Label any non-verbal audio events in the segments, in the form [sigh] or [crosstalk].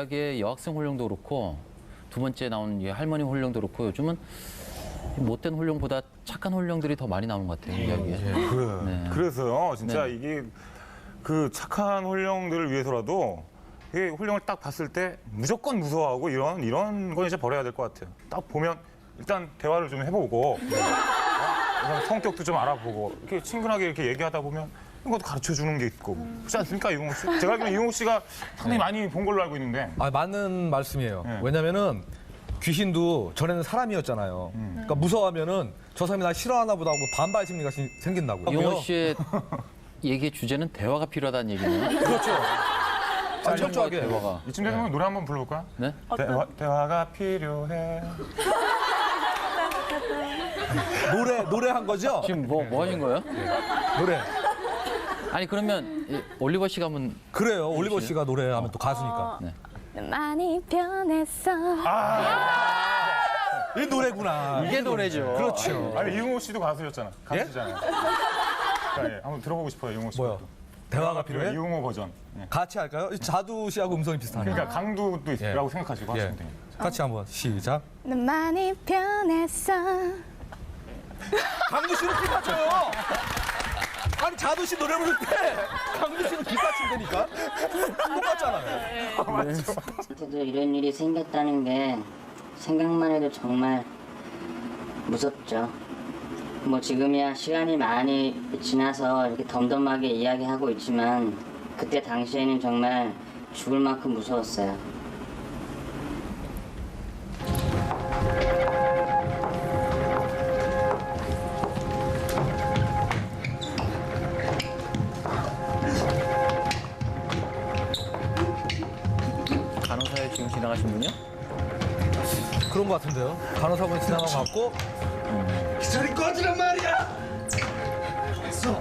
이야기의 여학생 홀령도 그렇고 두 번째 나온 이 할머니 홀령도 그렇고 요즘은 이 못된 홀령보다 착한 홀령들이 더 많이 나오는 것 같아요 이야기에. 그래. 네. 그래서요, 진짜 네. 이게 그 착한 홀령들을 위해서라도 이게 홀령을 딱 봤을 때 무조건 무서워하고 이런 이런 건 이제 버려야 될 것 같아요. 딱 보면 일단 대화를 좀 해보고 어? 성격도 좀 알아보고 이렇게 친근하게 이렇게 얘기하다 보면 이런 것도 가르쳐 주는 게 있고 그렇지 않습니까 이용호 씨? 제가 알기로는 이용호 씨가 상당히 많이 본 걸로 알고 있는데 아, 맞는 말씀이에요. 네. 왜냐면은 귀신도 전에는 사람이었잖아요. 그러니까 무서워하면은 저 사람이 나 싫어하나 보다 하고 반발 심리가 시- 생긴다고요. 이용호 씨의 [laughs] 얘기의 주제는 대화가 필요하다는 얘기네요. 그렇죠. 아, 철저하게. 대화가. 이쯤 되면 노래 한번 불러볼까요? 네? 대화, 대화가 필요해. 노래 노래 한 거죠? 지금 뭐, 뭐 하신 거예요? 노래. 아니 그러면 이 올리버 씨가 한번 그래요. 올리버 씨가 노래하면 또 가수니까. 많이 변했어. 이 노래구나. 이게 노래죠. 그렇죠. 아니 이용호 씨도 가수였잖아. 가수잖아요. 자, 예, 한번 들어보고 싶어요 이용호 씨. 뭐요? 대화가 필요해? 이용호 버전. 예. 같이 할까요? 자두 씨하고 음성이 비슷하네요. 그러니까 강두도 있라고 예. 생각하시고 예. 하시면 돼요. 같이 한번 시작. 난 많이 변했어. 강두 씨는 귀 맞춰요. 아니 자두 씨 노래 부를 때 강두 씨는 귀 맞춘다니까. 똑같잖아요. 저도 이런 일이 생겼다는 게 생각만 해도 정말 무섭죠. 뭐 지금이야 시간이 많이 지나서 이렇게 덤덤하게 이야기하고 있지만 그때 당시에는 정말 죽을 만큼 무서웠어요. 같은데요. 간호사분이 지나간 것 같고 저리 꺼지란 말이야! 됐어.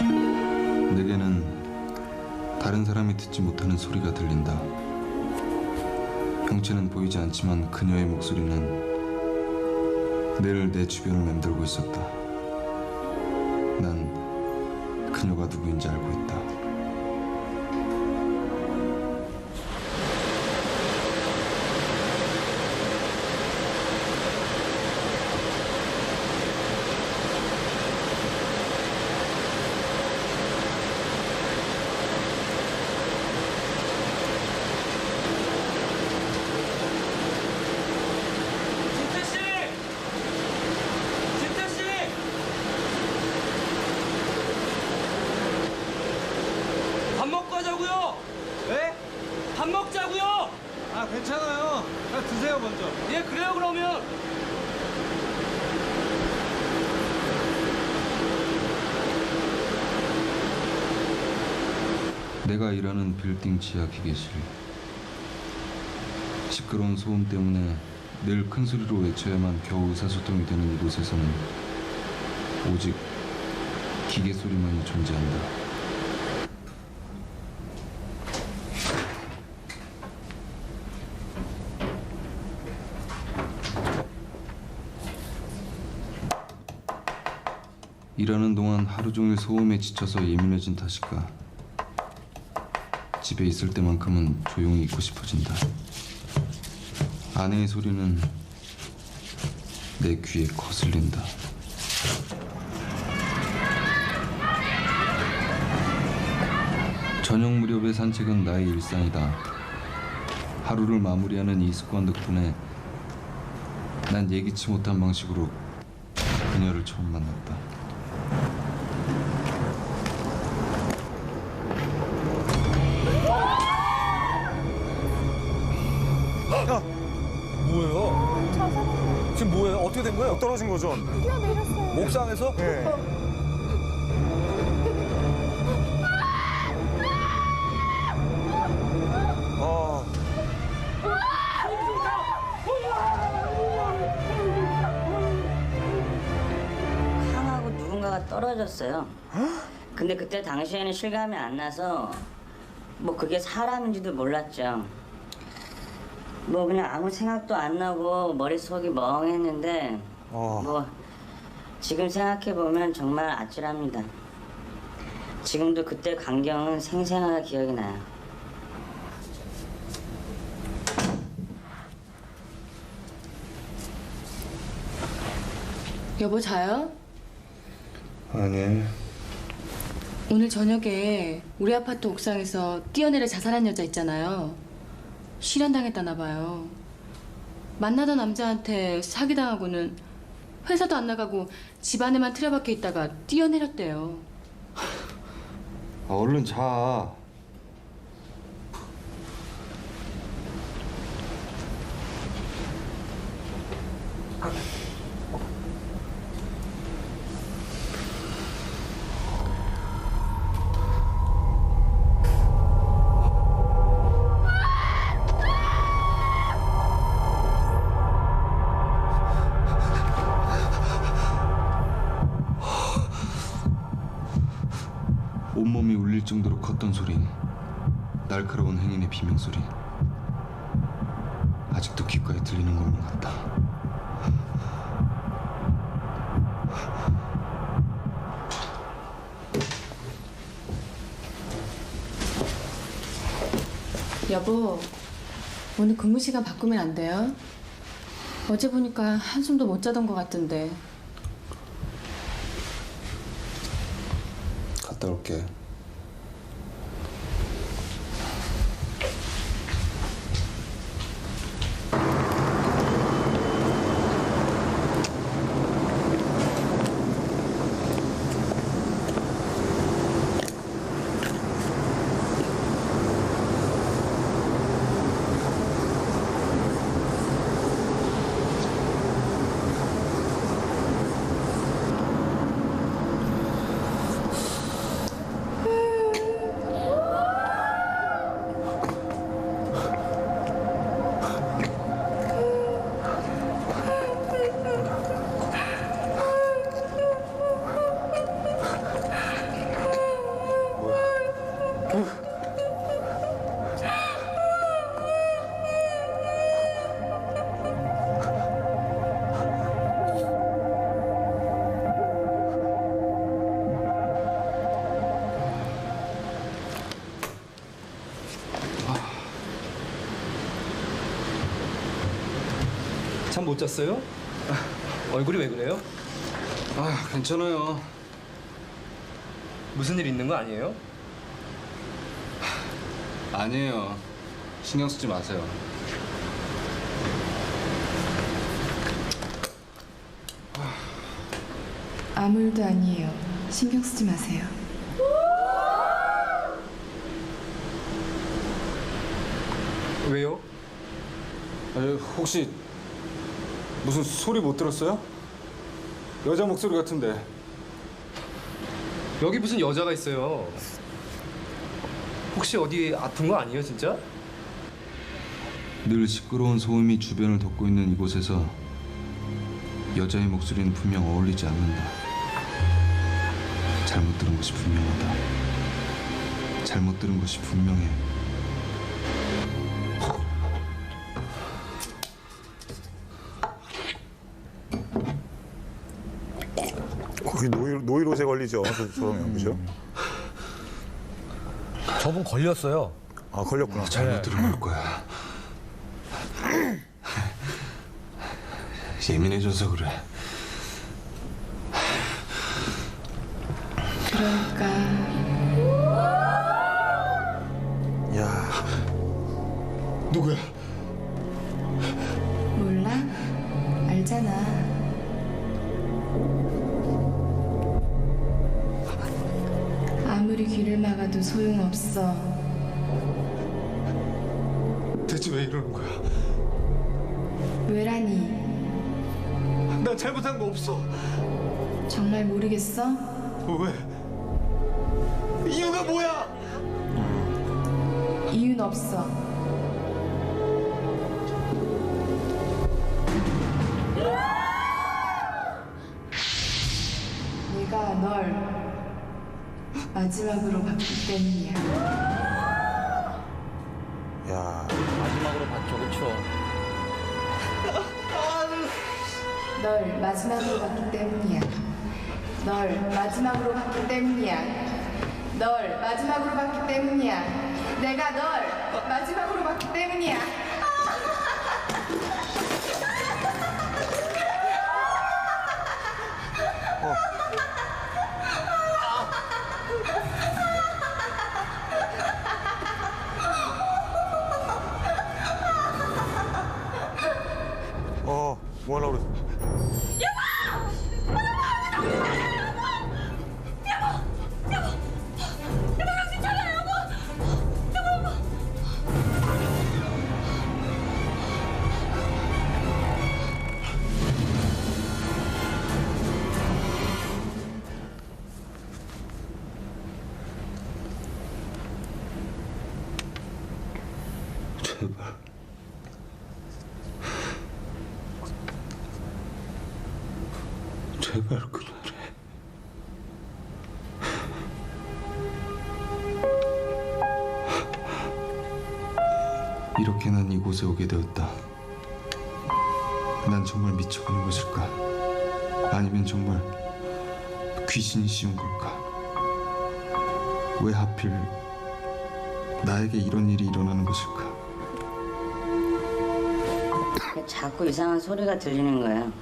내게는 다른 사람이 듣지 못하는 소리가 들린다. 형체는 보이지 않지만 그녀의 목소리는 늘 내 주변을 맴돌고 있었다. 난 그녀가 누구인지 알고 있다. 진태 씨! 진태 씨! 밥 먹고 가자고요. 네? 밥 먹자고요. 아, 괜찮아요. 나 드세요, 먼저. 예, 그래요 그러면. 내가 일하는 빌딩 지하 기계실. 시끄러운 소음 때문에 늘 큰 소리로 외쳐야만 겨우 의사소통이 되는 이곳에서는 오직 기계 소리만이 존재한다. 일하는 동안 하루 종일 소음에 지쳐서 예민해진 탓일까? 집에 있을 때만큼은 조용히 있고 싶어진다. 아내의 소리는 내 귀에 거슬린다. 저녁 무렵의 산책은 나의 일상이다. 하루를 마무리하는 이 습관 덕분에 난 예기치 못한 방식으로 그녀를 처음 만났다. 뭐예요? 저 지금 뭐예요? 어떻게 된 거예요? 떨어진 거죠? 뛰어내렸어요. 옥상에서? 예. 네. 아. 떨어졌어요. 어? 근데 그때 당시에는 실감이 안 나서 뭐 그게 사람인지도 몰랐죠. 뭐 그냥 아무 생각도 안 나고 머릿속이 멍했는데 어. 뭐 지금 생각해 보면 정말 아찔합니다. 지금도 그때 광경은 생생하게 기억이 나요. 여보 자요? 아니 오늘 저녁에 우리 아파트 옥상에서 뛰어내려 자살한 여자 있잖아요. 실현당했다나 봐요. 만나던 남자한테 사기당하고는 회사도 안 나가고 집 안에만 틀어박혀 있다가 뛰어내렸대요. 아, 얼른 자 온몸이 울릴 정도로 컸던 소리 날카로운 행인의 비명소리 아직도 귓가에 들리는 것만 같다 여보, 오늘 근무 시간 바꾸면 안 돼요? 어제 보니까 한숨도 못 자던 것 같던데. 갔다 올게 잠 못 잤어요? 얼굴이 왜 그래요? 아 괜찮아요 무슨 일 있는 거 아니에요? 아니에요 신경 쓰지 마세요 아무 일도 아니에요. 신경 쓰지 마세요. 왜요? 아니, 혹시 무슨 소리 못 들었어요? 여자 목소리 같은데. 여기 무슨 여자가 있어요? 혹시 어디 아픈 거 아니에요, 진짜? 늘 시끄러운 소음이 주변을 덮고 있는 이곳에서 여자의 목소리는 분명 어울리지 않는다. 잘못 들은 것이 분명하다. 잘못 들은 것이 분명해. 거기 노이, 노이로제 걸리죠. 저, 저러면 그죠? 저분 걸렸어요. 아 걸렸구나. 잘못 들은 걸 거야. 예민해져서 그래. 그러니까 야, 누구야? 귀를 막아도 소용없어. 대체 왜 이러는 거야? 왜라니? 나 잘못한 거 없어. 정말 모르겠어? 왜? 이유가 뭐야? 이유는 없어. 내가 널 마지막으로 봤기 때문이야. 야, 마지막으로 봤죠, 그렇죠? [laughs] 널 마지막으로 봤기 때문이야. 널 마지막으로 봤기 때문이야. 널 마지막으로 봤기 때문이야. 내가 널 마지막으로 봤기 때문이야. 제발. [laughs] 제발 그만해. [laughs] 이렇게 난 이곳에 오게 되었다. 난 정말 미쳐가는 것일까? 아니면 정말 귀신이 씌운 걸까? 왜 하필 나에게 이런 일이 일어나는 것일까? 자꾸 이상한 소리가 들리는 거예요.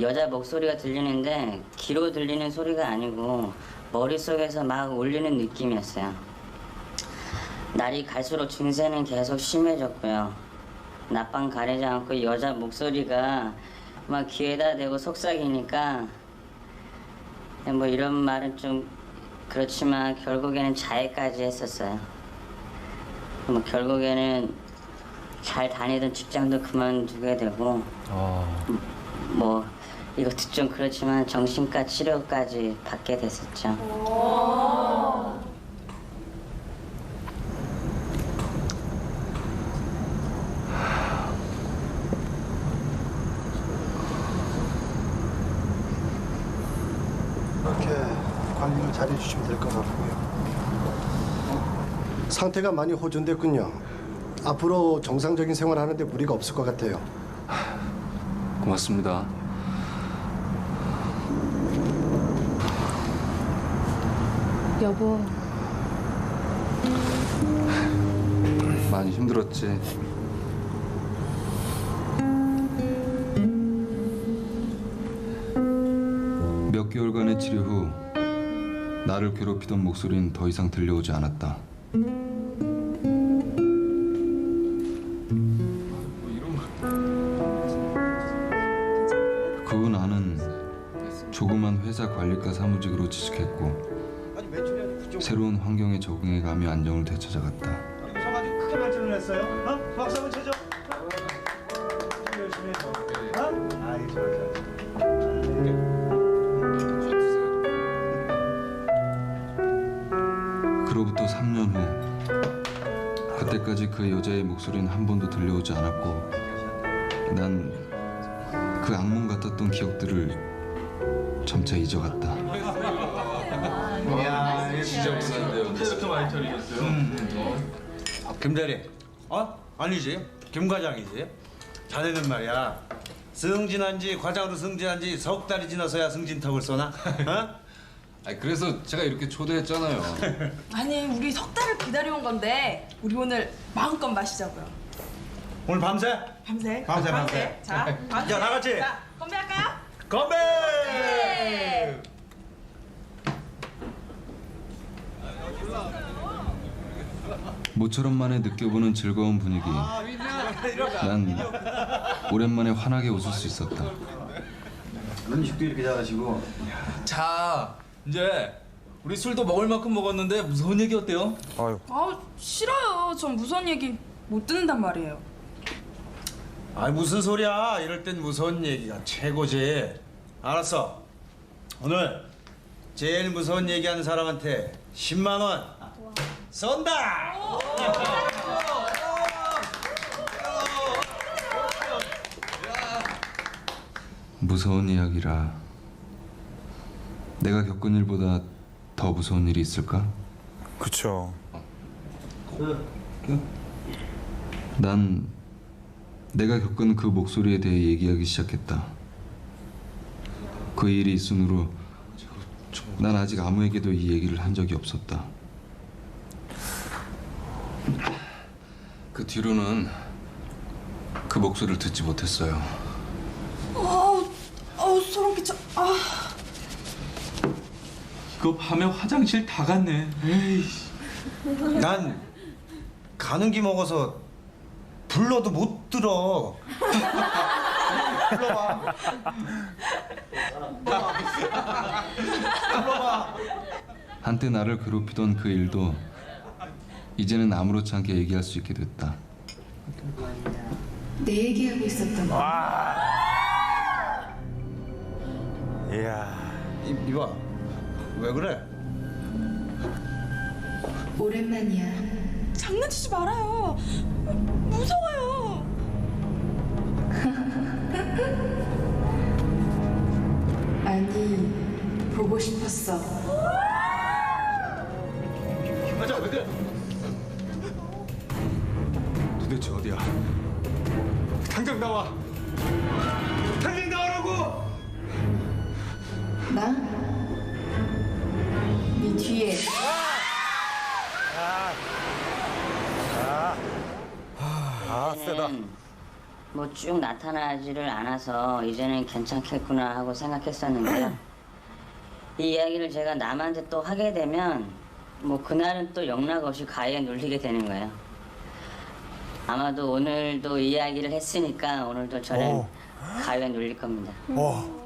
여자 목소리가 들리는데 귀로 들리는 소리가 아니고 머릿속에서 막 울리는 느낌이었어요. 날이 갈수록 증세는 계속 심해졌고요. 낮밤 가리지 않고 여자 목소리가 막 귀에다 대고 속삭이니까 뭐 이런 말은 좀 그렇지만 결국에는 자해까지 했었어요. 뭐 결국에는 잘 다니던 직장도 그만두게 되고 아, 뭐 이것도 좀 그렇지만 정신과 치료까지 받게 됐었죠. 이렇게 관리를 잘 해 주시면 될 것 같고요. 상태가 많이 호전됐군요. 앞으로 정상적인 생활하는데 무리가 없을 것 같아요. 고맙습니다. 여보, 많이 힘들었지. 몇 개월간의 치료 후 나를 괴롭히던 목소리는 더 이상 들려오지 않았다. 조그만 회사 관리과 사무직으로 취직했고 새로운 환경에 적응해가며 안정을 되찾아갔다. 아주 크게 발전을 했어요. 어? 박수 한번 쳐줘. 열심히 해줘. 어? 아 이 좋아 좋아. 그로부터 3년 후 그때까지 그 여자의 목소리는 한 번도 들려오지 않았고 난 그 악몽 같았던 기억들을 점차 잊어갔다. 김대리, 어? 아니지. 김 과장이지. 자네는 말이야. 승진한 지 과장으로 승진한 지 석 달이 지나서야 승진턱을 쏘나? 어? [laughs] 아 그래서 제가 이렇게 초대했잖아요. [laughs] 아니 우리 석 달을 기다려온 건데 우리 오늘 마음껏 마시자고요. 오늘 밤새? 밤새. 밤새, 밤새. 자, 밤새. 자, 다 같이. 자, 건배할까요? 건배! 네. 모처럼 만에 느껴보는 즐거운 분위기. 난 오랜만에 환하게 웃을 수 있었다. 음식도 이렇게 잘하시고. 자, 이제 우리 술도 먹을 만큼 먹었는데 무서운 얘기 어때요? 아유, 아 싫어요. 전 무서운 얘기 못 듣는단 말이에요. 아 무슨 소리야? 이럴 땐 무서운 얘기가 최고지. 알았어. 오늘 제일 무서운 얘기하는 사람한테 10만 원 쏜다. 무서운 이야기라 내가 겪은 일보다 더더 무서운 일이 있을까? 그쵸. 난 내가 겪은 그 목소리에 대해 얘기하기 시작했다. 그 일이 있은 후로 난 아직 아무에게도 이 얘기를 한 적이 없었다. 그 뒤로는 그 목소리를 듣지 못했어요. 어우, 어우 소름 끼쳐. 아. 이거 밤에 화장실 다 갔네. 에이. 난 가는 기 먹어서 불러도 못 들어. 불러봐. 불러봐. 한때 나를 괴롭히던 그 일도 이제는 아무렇지 않게 얘기할 수 있게 됐다. 내 얘기하고 있었던 거. 이야. 이, 이봐. 왜 그래? 오랜만이야. 장난치지 말아요. 무서워요. 아니, 보고 싶었어. 맞아 왜 그래? 도대체 어디야? 당장 나와. 당장 나오라고. 나? 네 뒤에. 아, 세다. 뭐 쭉 나타나지를 않아서 이제는 괜찮겠구나 하고 생각했었는데요. 이 이야기를 제가 남한테 또 하게 되면 뭐 그날은 또 영락 없이 가위에 눌리게 되는 거예요. 아마도 오늘도 이야기를 했으니까 오늘도 저는 오. 가위에 눌릴 겁니다. 어.